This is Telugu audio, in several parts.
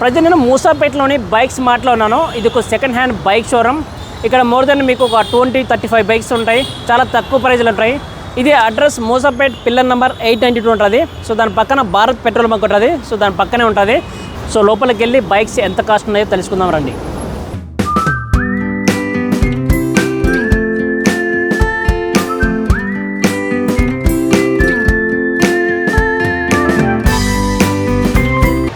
ప్రజెంట్ నేను మూసాపేటలోని బైక్స్ మార్ట్లో ఉన్నాను. ఇది ఒక సెకండ్ హ్యాండ్ బైక్ షోరూమ్ ఇక్కడ మోర్ దెన్ మీకు ఒక ట్వంటీ థర్టీ ఫైవ్ బైక్స్ ఉంటాయి. చాలా తక్కువ ప్రైజ్లు ఉంటాయి. ఇది address Moosapet pillar number eight ninety two ఉంటుంది. సో దాని పక్కన భారత్ పెట్రోల్ బంక్ ఉంటుంది. సో దాని పక్కనే ఉంటుంది. సో లోపలికి వెళ్ళి బైక్స్ ఎంత కాస్ట్ ఉన్నాయో తెలుసుకుందాం రండి.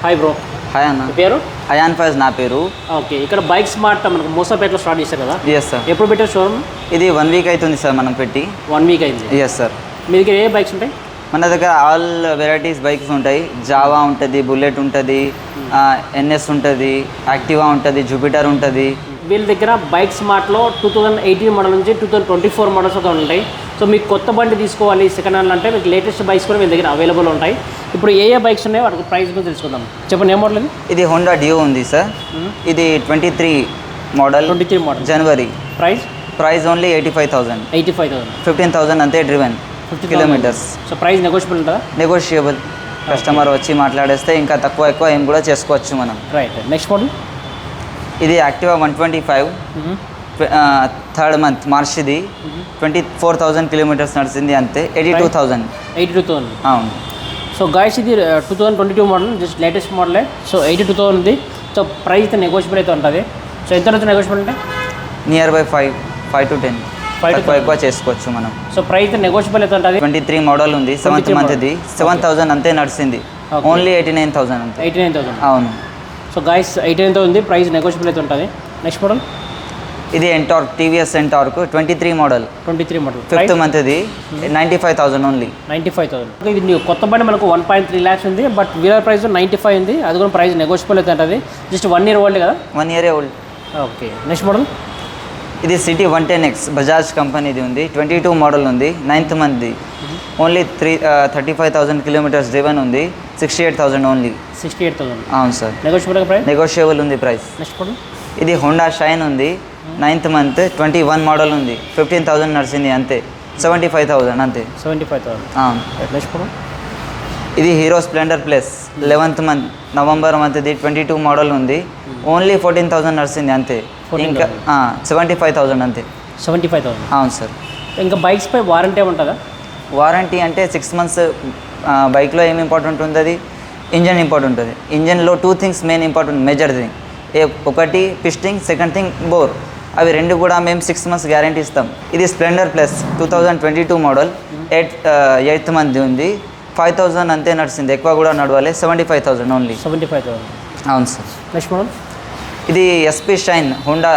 హాయ్ బ్రో హాయ్ అన్న పేరు? అయాన్ ఫైజ్ నా పేరు. ఓకే ఇక్కడ బైక్స్ మార్ట్ మనకు మూసాపేటలో స్టార్ట్ చేశారు కదా? ఎస్ సార్ ఎప్పుడు పెట్టారు షోరూమ్? ఇది వన్ వీక్ అవుతుంది సార్ మనం పెట్టి. వన్ వీక్ అయింది. ఎస్ సార్ మీ దగ్గర ఏ బైక్స్ ఉంటాయి? మన దగ్గర ఆల్ వెరైటీస్ బైక్స్ ఉంటాయి. జావా ఉంటుంది బుల్లెట్ ఉంటుంది ఎన్ఎస్ ఉంటుంది యాక్టివా ఉంటుంది జూపిటర్ ఉంటుంది. వీళ్ళ దగ్గర బైక్స్ మార్ట్లో టూ థౌజండ్ ఎయిటీన్ మోడల్ నుంచి two thousand twenty four models ఒక ఉంటాయి. సో మీకు కొత్త బండి తీసుకోవాలి సెకండ్ హ్యాండ్ అంటే మీకు లేటెస్ట్ బైక్స్ కూడా వీళ్ళ దగ్గర అవైలబుల్ ఉంటాయి. ఇప్పుడు ఏ ఏ బైక్స్ ఉన్నాయో వాటికి ప్రైస్ కూడా తెలుసుకుందాం. చెప్పండి ఏ మోడల్ ఇది? ఇది హోండా డియో ఉంది సార్ ఇది twenty three model twenty three model జనవరి price price only eighty five thousand eighty five thousand fifteen thousand అంతే driven fifty kilometers so price negotiable ఉంటుందా నెగోషియబుల్ కస్టమర్ వచ్చి మాట్లాడేస్తే ఇంకా తక్కువ ఎక్కువ ఏం కూడా చేసుకోవచ్చు మనం. రైట్ నెక్స్ట్ మోడల్ ఇది Activa one twenty five. Third month మార్చిది. Twenty four thousand kilometres నడిచింది అంతే. Eighty two thousand eighty two thousand. అవును. సో గాయస్ ఇది two thousand twenty two model just latest మోడలే so eighty two thousand ఉంది. సో ప్రైస్ అయితే నెగోషియబుల్ అయితే ఉంటుంది. సో ఎంత నుంచి నెగోషియబుల్ అంటే? Near by five five to ten to తక్కువ ఎక్కువ చేసుకోవచ్చు మనం. సో ప్రైస్ అయితే నెగోషియబుల్ అయితే ఉంటుంది. ట్వంటీ త్రీ మోడల్ ఉంది సెవెంత్ 23 మంత్ది సెవెన్ థౌజండ్ అంతే నడిచింది. ఓన్లీ ఎయిటీ నైన్ థౌజండ్ అంతే. ఎయిటీ నైన్ థౌసండ్ అవును. సో గాయస్ ఎయిటీ నైన్ ఉంది ప్రైస్ నెగోషియబుల్ అయితే ఉంటుంది. నెక్స్ట్ మోడల్ ఇది Ntorq TVS Ntorq twenty three model twenty three model fifth మంత్ది ninety five thousand only ninety five thousand ఇది కొత్త బండి మనకు వన్ పాయింట్ త్రీ ల్యాక్స్ ఉంది but wheeler price ninety five ఉంది. అది కూడా ప్రైస్ నెగోషియబుల్ అయితే ఉంటుంది. జస్ట్ వన్ ఇయర్ ఓల్డ్ కదా? One year old okay next model ఇది CT one ten X Bajaj కంపెనీది ఉంది. ట్వంటీ టూ మోడల్ ఉంది ninth మంత్ది only three thirty five thousand kilometres driven ఉంది sixty eight thousand only sixty eight thousand. అవును సార్. నెగోషియబుల్ ప్రైస్ నెగోషియబుల్ ఉంది ప్రైస్ నెక్స్ట్ మోడల్ ఇది హోండా షైన్ ఉంది. Ninth month twenty one model ఉంది. ఫిఫ్టీన్ థౌసండ్ నడిచింది అంతే. సెవెంటీ ఫైవ్ థౌసండ్ అంతే. సెవెంటీ ఫైవ్ థౌసండ్ అవును. నెక్స్ట్ మోడల్ ఇది Hero Splendor Plus eleventh month November మంత్ది twenty two model ఉంది. ఓన్లీ ఫోర్టీన్ థౌసండ్ నడిచింది అంతే. 14,000. ఇంకా సెవెంటీ ఫైవ్ థౌసండ్ అంతే. సెవెంటీ ఫైవ్ థౌసండ్ అవును సార్. ఇంకా బైక్స్ పై వారంటీ ఏముంటుందా? వారంటీ అంటే సిక్స్ మంత్స్ బైక్లో ఏం ఇంపార్టెంట్ ఉంటుంది? ఇంజన్ ఇంపార్టెంట్ ఉంటుంది ఇంజన్లో two things main important major thing ఏ ఒకటి పిస్టింగ్ సెకండ్ థింగ్ బోర్ అవి రెండు కూడా మేము సిక్స్ మంత్స్ గ్యారంటీ ఇస్తాం. ఇది Splendor Plus two thousand twenty two model eight eighth month ఉంది. ఫైవ్ థౌజండ్ అంతే నడిచింది. ఎక్కువ కూడా నడవాలి. Seventy five thousand only seventy five thousand అవును సార్. నెక్స్ట్ మోడల్ ఇది SP Shine Honda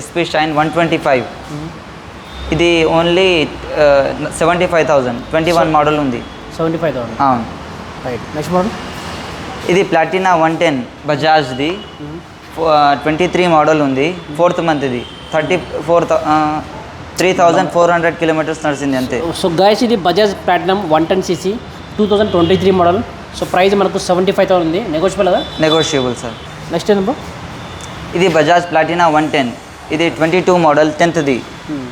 SP Shine one twenty five ఇది only seventy five thousand twenty one model ఉంది. సెవెంటీ ఫైవ్ థౌసండ్ అవును. రైట్ నెక్స్ట్ మోడల్ ఇది ప్లాటినా వన్ టెన్ బజాజ్ది ట్వంటీ త్రీ మోడల్ ఉంది. Fourth మంత్ది thirty four three thousand four hundred kilometres నడిచింది అంతే. సో గాయస్ ఇది Bajaj Platinum one ten CC two thousand twenty three model so price మనకు సెవెంటీ ఫైవ్ థౌసండ్ ఉంది. నెగోషియబుల్ కదా? నెగోషియబుల్ సార్ నెక్స్ట్ బ్రో ఇది బజాజ్ ప్లాటినా వన్ టెన్ ఇది ట్వంటీ టూ మోడల్ టెన్త్ది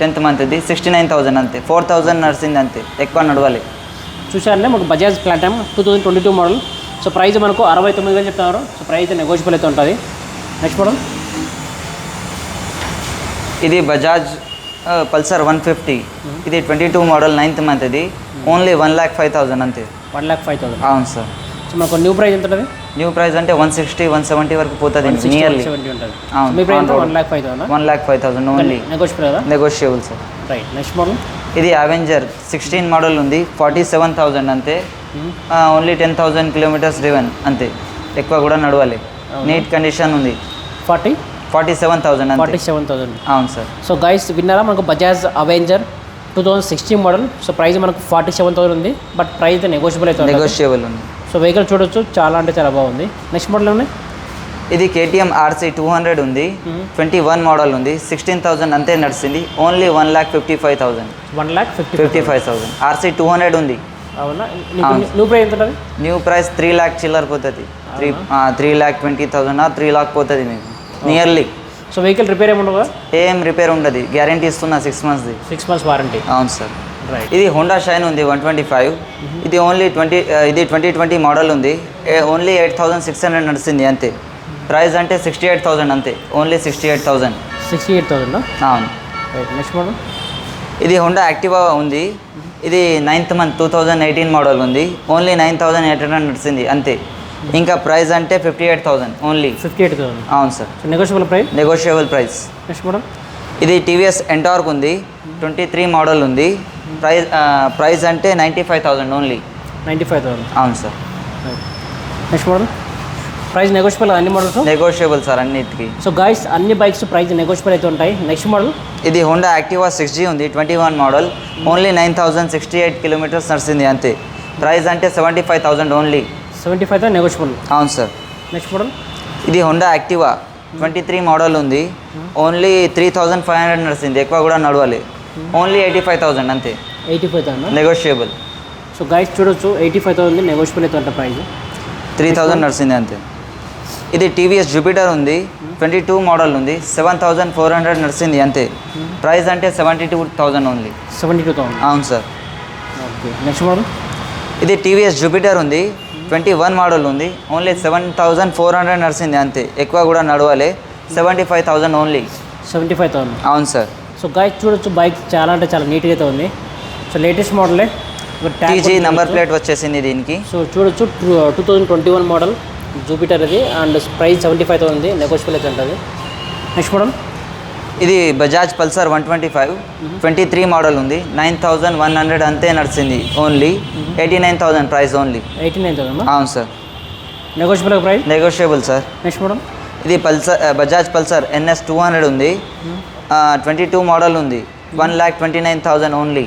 టెన్త్ మంత్ది సిక్స్టీ నైన్ థౌజండ్ అంతే. ఫోర్ థౌజండ్ నడిచింది అంతే. ఎక్కువ నడవాలి. చూసారంటే మనకు Bajaj Platinum two thousand twenty two model so price మనకు అరవై తొమ్మిది వేలు చెప్తున్నారు. సో ప్రైస్ నెగోషియబుల్ అయితే ఉంటుంది. నెక్స్ట్ మోడల్ ఇది బజాజ్ పల్సర్ వన్ ఫిఫ్టీ ఇది twenty two model ninth మంత్ది only one lakh five thousand అంతే. వన్ ల్యాక్ ఫైవ్ థౌసండ్ అవును సార్. సో మనకు న్యూ ప్రైస్ ఎంత ఉంటుంది? న్యూ ప్రైస్ అంటే వన్ సిక్స్టీ వన్ సెవెంటీ వరకు పోతుంది నియర్లీ అవును. One lakh five thousand one lakh five thousand only negotiable sir right next model ఇది అవెంజర్ సిక్స్టీన్ మోడల్ ఉంది. ఫార్టీ సెవెన్ థౌజండ్ అంతే. Only ten thousand kilometres driven అంతే. ఎక్కువ కూడా నడవాలి? నీట్ కండిషన్ ఉంది. Forty? Forty seven thousand forty seven thousand అవును సార్ సో గైస్ విన్నారా? మనకు Bajaj Avenger two thousand sixteen model so price మనకు ఫార్టీ సెవెన్ థౌసండ్ ఉంది బట్ ప్రైస్ అయితే నెగోషియబుల్ అయితే. నెగోషియబుల్ ఉంది. సో వెహికల్ చూడొచ్చు. చాలా అంటే చాలా బాగుంది. నెక్స్ట్ మోడల్ ఉన్నాయి ఇది కేటీఎం ఆర్సీ టూ హండ్రెడ్ ఉంది. ట్వంటీ వన్ మోడల్ ఉంది. సిక్స్టీన్ థౌజండ్ అంతే నడిచింది only one lakh fifty five thousand one lakh fifty fifty five thousand RC two hundred ఉంది. అవునా. న్యూ ప్రైస్ ఎంత ఉంటుంది? న్యూ ప్రైస్ త్రీ ల్యాక్ చిల్లర పోతుంది. Three three lakh twenty thousand three lakh పోతుంది మీకు. నియర్లీ సో వెహికల్ రిపేర్ ఏమి ఉండదు? ఏం రిపేర్ ఉండదు. గ్యారంటీ ఇస్తున్నా సిక్స్ మంత్స్ది సిక్స్ మంత్స్ వారంటీ అవును సార్. రైట్ ఇది హోండా షైన్ ఉంది వన్ ట్వంటీ ఫైవ్ ఇది ఓన్లీ ట్వంటీ ఇది ట్వంటీ ట్వంటీ మోడల్ ఉంది. Only eight thousand six hundred నడిచింది అంతే. ప్రైస్ అంటే సిక్స్టీ ఎయిట్ థౌజండ్ అంతే. Only sixty eight thousand sixty eight thousand అవును నెక్స్ట్ మోడల్ ఇది హోండా యాక్టివా ఉంది. ఇది ninth month two thousand eighteen model ఉంది. Only nine thousand eight hundred నడిచింది అంతే. ఇంకా ప్రైస్ అంటే fifty eight thousand only fifty eight thousand అవును sir negotiable price negotiable price next model ఇది టీవీఎస్ ఎంటార్క్ ఉంది. ట్వంటీ త్రీ మోడల్ ఉంది ప్రైస్ ప్రైస్ అంటే ninety five thousand only ninety five thousand అవును sir next model price negotiable అన్ని మోడల్స్ నెగోషియబుల్ సార్ అన్నిటికీ. సో గాయస్ అన్ని బైక్స్ ప్రైస్ నెగోషియబుల్ అయితే ఉంటాయి. నెక్స్ట్ మోడల్ ఇది హోండా యాక్టివా సిక్స్ జీ ఉంది twenty one model only nine thousand sixty eight kilometres నడిచింది అంతే. ప్రైస్ అంటే seventy five thousand only seventy five thousand negotiable అవును సార్ నెక్స్ట్ మోడల్ ఇది Honda Activa twenty three model ఉంది. Only three thousand five hundred నడిచింది ఎక్కువ కూడా నడవాలి. ఓన్లీ ఎయిటీ ఫైవ్ థౌజండ్ అంతే. Eighty five thousand negotiable so guys చూడొచ్చు. ఎయిటీ ఫైవ్ థౌసండ్ నెగోషియబుల్ అయితే ఉంటుంది ప్రైస్ త్రీ థౌజండ్ నడిచింది అంతే. ఇది టీవీఎస్ జూపిటర్ ఉంది. ట్వంటీ టూ మోడల్ ఉంది. సెవెన్ థౌజండ్ ఫోర్ హండ్రెడ్ నడిచింది అంతే. ప్రైస్ అంటే seventy two thousand only. Seventy two thousand అవును సార్. ఓకే. Next model? ఇది టీవీఎస్ జూపిటర్ ఉంది. ట్వంటీ వన్ మోడల్ ఉంది. Only seven thousand four hundred నడిచింది అంతే. ఎక్కువ కూడా నడవాలి. Seventy five thousand only. Seventy five thousand అవును సార్. సో గాయస్ చూడొచ్చు బైక్ చాలా అంటే చాలా నీట్గా అయితే ఉంది. సో లేటెస్ట్ మోడలే టీజీ నంబర్ ప్లేట్ వచ్చేసింది దీనికి. సో చూడొచ్చు two thousand twenty one model Jupiter అది and price seventy five thousand negotiable అయితే ఉంటుంది. నెక్స్ట్ మోడల్ ఇది Bajaj Pulsar one twenty five. Twenty three model ఉంది. నైన్ థౌజండ్ వన్ హండ్రెడ్ అంతే నడిచింది only eighty nine thousand price only eighty nine thousand అవును sir. Negotiable price negotiable sir next model ఇది Pulsar Bajaj Pulsar NS two hundred ఉంది. ట్వంటీ టూ మోడల్ ఉంది. One lakh twenty nine thousand only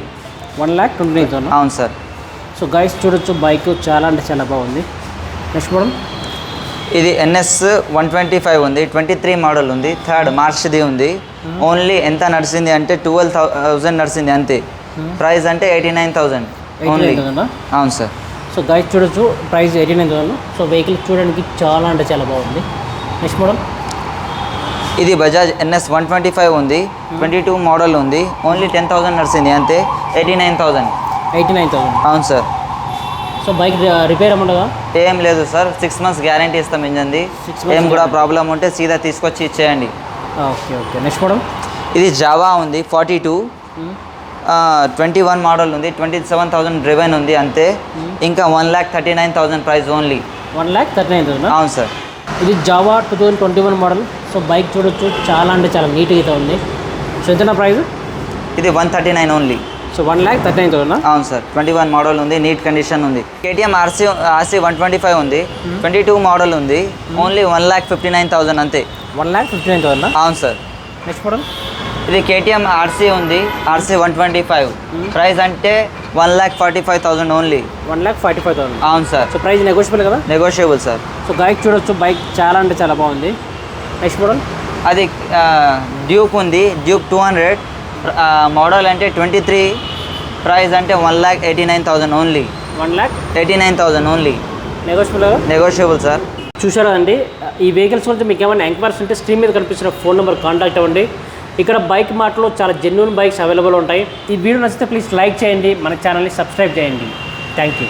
one lakh twenty nine thousand అవును సార్ సో గైస్ చూడొచ్చు బైక్ చాలా అంటే చాలా బాగుంది. నెక్స్ట్ మోడల్ ఇది ఎన్ఎస్ వన్ ట్వంటీ ఫైవ్ ఉంది ట్వంటీ త్రీ మోడల్ ఉంది థర్డ్ మార్చ్ది ఉంది. ఓన్లీ ఎంత నడిచింది అంటే ట్వెల్వ్ థౌజండ్ నడిచింది అంతే. ప్రైస్ అంటే ఎయిటీ నైన్ థౌజండ్ ఓన్లీ అవును సార్. సో గైస్ చూడొచ్చు price eighty nine thousand so vehicle చూడడానికి చాలా అంటే చాలా బాగుంది. నెక్స్ట్ మోడల్ ఇది Bajaj NS one twenty five ఉంది ట్వంటీ టూ మోడల్ ఉంది. ఓన్లీ టెన్ థౌసండ్ నడిచింది అంతే eighty nine thousand eighty nine thousand అవును సార్ సో బైక్ రిపేర్ అమ్మండగా ఏం లేదు సార్ సిక్స్ మంత్స్ గ్యారంటీ ఇస్తాం ఇంజన్ది ఏం కూడా. ప్రాబ్లం ఉంటే సీదా తీసుకొచ్చి ఇచ్చేయండి. Okay okay. నెక్స్ట్ మోడల్ ఇది జావా ఉంది forty two twenty one model ఉంది ట్వంటీ సెవెన్ థౌసండ్ డ్రివెన్ ఉంది అంతే. ఇంకా one lakh thirty nine thousand price only one lakh thirty nine thousand అవును సార్. ఇది Jawa two thousand twenty one model so bike చూడొచ్చు చాలా అంటే చాలా నీట్గా అయితే ఉంది. సో ఎంత ప్రైస్ ఇది one thirty nine only so one lakh thirty nine thousand అవును సార్ ట్వంటీ వన్ మోడల్ ఉంది నీట్ కండిషన్ ఉంది. KTM RC RC one twenty five ఉంది ట్వంటీ టూ మోడల్ ఉంది only one lakh fifty nine thousand అంతే. One lakh fifty nine thousand అవును సార్. నెక్స్ట్ మోడల్ ఇది కేటీఎం ఆర్సీ ఉంది RC one twenty five price అంటే one lakh forty five thousand only. One lakh forty five thousand. అవును సార్. సో ప్రైస్ నెగోషియబుల్ కదా? Negotiable sir. సో బైక్ చూడొచ్చు బైక్ చాలా అంటే చాలా బాగుంది. నెక్స్ట్ మోడల్ అది డ్యూక్ ఉంది డ్యూక్ టూ హండ్రెడ్ మోడల్ అంటే ట్వంటీ త్రీ ప్రైస్ అంటే one lakh eighty nine thousand only. One lakh eighty nine thousand only. Negotiable negotiable sir చూసారా అండి? ఈ వెహికల్స్ గురించి మీకు ఏమైనా ఎంక్వైరీస్ ఉంటే స్క్రీన్ మీద కనిపిస్తున్న ఫోన్ నెంబర్ కాంటాక్ట్ అవ్వండి. ఇక్కడ బైక్ మార్ట్లో చాలా జెన్యున్ బైక్స్ అవైలబుల్ ఉంటాయి. ఈ వీడియో నచ్చితే ప్లీజ్ లైక్ చేయండి. మన ఛానల్ని సబ్స్క్రైబ్ చేయండి. Thank you